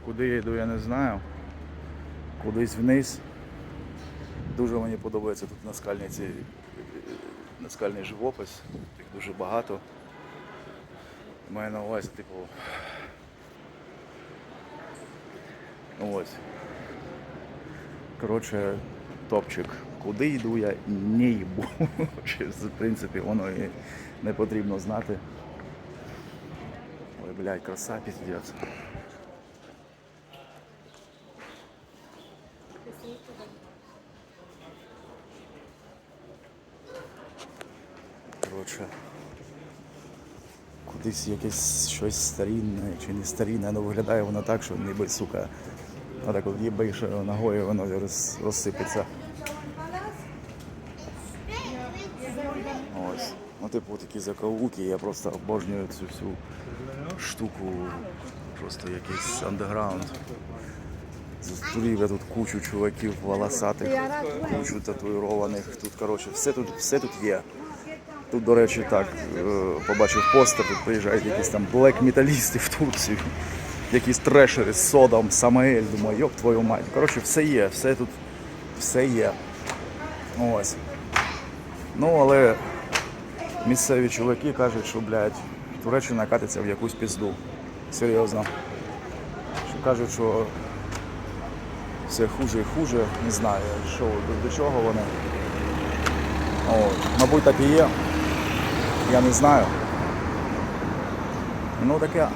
Куди я йду, я не знаю. Кудись вниз. Дуже мені подобається тут наскальні ці, е, наскальний живопис. Їх дуже багато. Маю на увазі, типу. Ось. Коротше, топчик. Куди йду, я не їбу. В принципі, воно і не потрібно знати. Ой, блядь, краса піздець. Коротше, кудись якесь щось старінне чи не старінне, але виглядає воно так, що ніби, сука, отак от їбаєш ногою, воно роз, розсипеться. Ось. Ну, типу, такі закоулки, я просто обожнюю цю всю штуку. Просто якийсь андеграунд. Зустрів я тут кучу чуваків волосатих, кучу татуїрованих. Тут, коротше, все тут, все тут є. Тут, до речі, так, е, побачив постер, тут приїжджають якісь там блек-металісти в Турцію, якісь трешери з содом, Самаель, думаю, йоп твою мать. Коротше, все є, все тут, все є. Ось. Ну, але місцеві чуваки кажуть, що, блядь, Туреччина катиться в якусь пізду. Серйозно. Що кажуть, що все хуже і хуже, не знаю, що, до, до чого вони. О, Мабуть, так і є. Я не знаю. Ну таке.